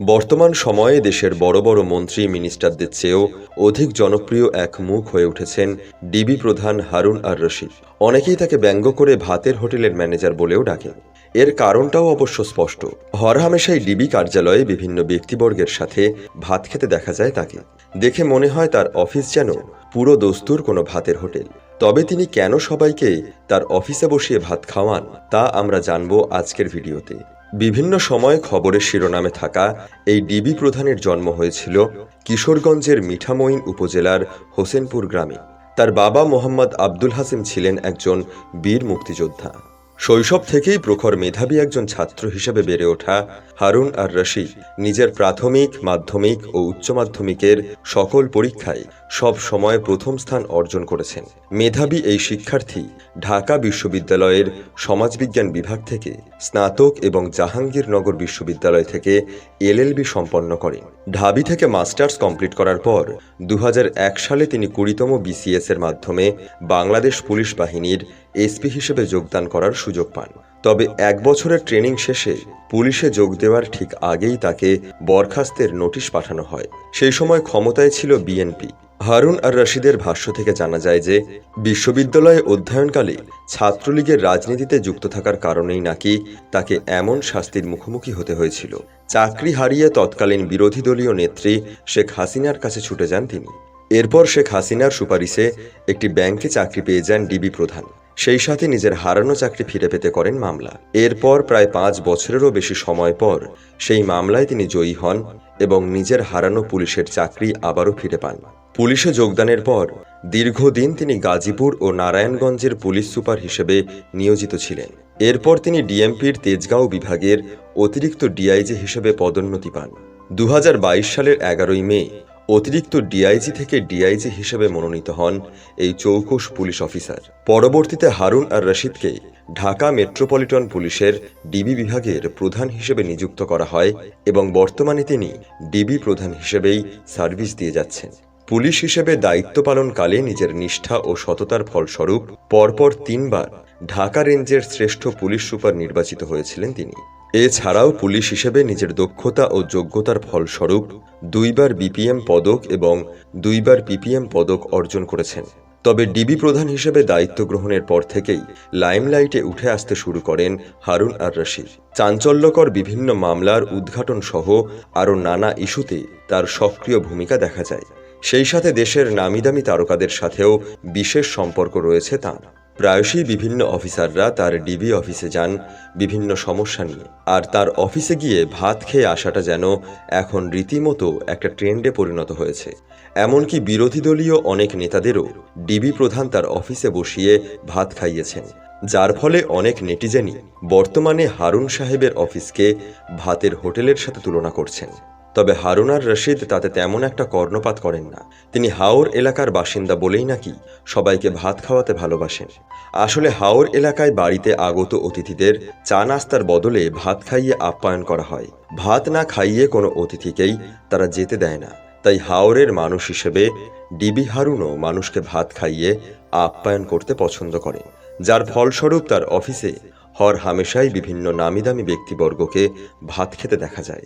বর্তমান সময়ে দেশের বড় বড় মন্ত্রী মিনিস্টারদের চেয়েও অধিক জনপ্রিয় এক মুখ হয়ে উঠেছেন ডিবি প্রধান হারুন আর রশিদ। অনেকেই তাকে ব্যঙ্গ করে ভাতের হোটেলের ম্যানেজার বলেও ডাকেন। এর কারণটাও অবশ্য স্পষ্ট। হরহামেশাই ডিবি কার্যালয়ে বিভিন্ন ব্যক্তিবর্গের সাথে ভাত খেতে দেখা যায় তাকে। দেখে মনে হয় তার অফিস যেন পুরো দস্তুর কোনো ভাতের হোটেল। তবে তিনি কেন সবাইকে তার অফিসে বসিয়ে ভাত খাওয়ান, তা আমরা জানব আজকের ভিডিওতে। বিভিন্ন সময় খবরের শিরোনামে থাকা এই ডিবি প্রধানের জন্ম হয়েছিল কিশোরগঞ্জের মিঠামইন উপজেলার হোসেনপুর গ্রামে। তার বাবা মোহাম্মদ আব্দুল হাসিম ছিলেন একজন বীর মুক্তিযোদ্ধা। শৈশব থেকেই প্রখর মেধাবী একজন ছাত্র হিসেবে বেড়ে ওঠা হারুন আর রশি নিজের প্রাথমিক, মাধ্যমিক ও উচ্চ মাধ্যমিকের সকল পরীক্ষায় সব সময় প্রথম স্থান অর্জন করেছেন। মেধাবী এই শিক্ষার্থী ঢাকা বিশ্ববিদ্যালয়ের সমাজবিজ্ঞান বিভাগ থেকে স্নাতক এবং জাহাঙ্গীরনগর বিশ্ববিদ্যালয় থেকে এলএলবি সম্পন্ন করেন। ঢাবি থেকে মাস্টার্স কমপ্লিট করার পর দু হাজার এক সালে তিনি কুড়িতম বিসিএস এর মাধ্যমে বাংলাদেশ পুলিশ বাহিনীর এসপি হিসেবে যোগদান করার সুযোগ পান। তবে এক বছরের ট্রেনিং শেষে পুলিশে যোগ দেওয়ার ঠিক আগেই তাকে বরখাস্তের নোটিশ পাঠানো হয়। সেই সময় ক্ষমতায় ছিল বিএনপি। হারুন আর রশিদের ভাষ্য থেকে জানা যায় যে, বিশ্ববিদ্যালয়ে অধ্যয়নকালে ছাত্রলীগের রাজনীতিতে যুক্ত থাকার কারণেই নাকি তাকে এমন শাস্তির মুখোমুখি হতে হয়েছিল। চাকরি হারিয়ে তৎকালীন বিরোধী দলীয় নেত্রী শেখ হাসিনার কাছে ছুটে যান তিনি। এরপর শেখ হাসিনার সুপারিশে একটি ব্যাংকে চাকরি পেয়ে যান ডিবি প্রধান। সেই সাথে নিজের হারানো চাকরি ফিরে পেতে করেন মামলা। এরপর প্রায় পাঁচ বছরেরও বেশি সময় পর সেই মামলায় তিনি জয়ী হন এবং নিজের হারানো পুলিশের চাকরি আবারও ফিরে পান। পুলিশে যোগদানের পর দীর্ঘদিন তিনি গাজীপুর ও নারায়ণগঞ্জের পুলিশ সুপার হিসেবে নিয়োজিত ছিলেন। এরপর তিনি ডিএমপির তেজগাঁও বিভাগের অতিরিক্ত ডিআইজি হিসেবে পদোন্নতি পান। দু হাজার বাইশ সালের এগারোই মে অতিরিক্ত ডিআইজি থেকে ডিআইজি হিসেবে মনোনীত হন এই চৌকুশ পুলিশ অফিসার। পরবর্তীতে হারুন আর রশিদকে ঢাকা মেট্রোপলিটন পুলিশের ডিবি বিভাগের প্রধান হিসেবে নিযুক্ত করা হয় এবং বর্তমানে তিনি ডিবি প্রধান হিসেবেই সার্ভিস দিয়ে যাচ্ছেন। পুলিশ হিসেবে দায়িত্ব পালনকালে নিজের নিষ্ঠা ও সততার ফলস্বরূপ পরপর তিনবার ঢাকা রেঞ্জের শ্রেষ্ঠ পুলিশ সুপার নির্বাচিত হয়েছিলেন তিনি। এছাড়াও পুলিশ হিসেবে নিজের দক্ষতা ও যোগ্যতার ফলস্বরূপ দুইবার বিপিএম পদক এবং দুইবার পিপিএম পদক অর্জন করেছেন। তবে ডিবি প্রধান হিসেবে দায়িত্ব গ্রহণের পর থেকেই লাইমলাইটে উঠে আসতে শুরু করেন হারুন আর রশিদ। চাঞ্চল্যকর বিভিন্ন মামলার উদ্ঘাটন সহ আরও নানা ইস্যুতে তার সক্রিয় ভূমিকা দেখা যায়। সেই সাথে দেশের নামিদামি তারকাদের সাথেও বিশেষ সম্পর্ক রয়েছে তাঁর। প্রায়শই বিভিন্ন অফিসাররা তার ডিবি অফিসে যান বিভিন্ন সমস্যা নিয়ে। আর তার অফিসে গিয়ে ভাত খেয়ে আসাটা যেন এখন রীতিমতো একটা ট্রেন্ডে পরিণত হয়েছে। এমনকি বিরোধী দলীয় অনেক নেতাদেরও ডিবি প্রধান তার অফিসে বসিয়ে ভাত খাইয়েছেন। যার ফলে অনেক নেটিজেনই বর্তমানে হারুন সাহেবের অফিসকে ভাতের হোটেলের সাথে তুলনা করছেন। তবে হারুন আর রশিদ তাতে তেমন একটা কর্ণপাত করেন না। তিনি হাওর এলাকার বাসিন্দা বলেই নাকি সবাইকে ভাত খাওয়াতে ভালোবাসেন। আসলে হাওর এলাকায় বাড়িতে আগত অতিথিদের চা নাস্তার বদলে ভাত খাইয়ে আপ্যায়ন করা হয়। ভাত না খাইয়ে কোনো অতিথিকেই তারা যেতে দেয় না। তাই হাওরের মানুষ হিসেবে ডিবি হারুনও মানুষকে ভাত খাইয়ে আপ্যায়ন করতে পছন্দ করে যার ফলস্বরূপ তার অফিসে হর হামেশাই বিভিন্ন নামিদামি ব্যক্তিবর্গকে ভাত খেতে দেখা যায়।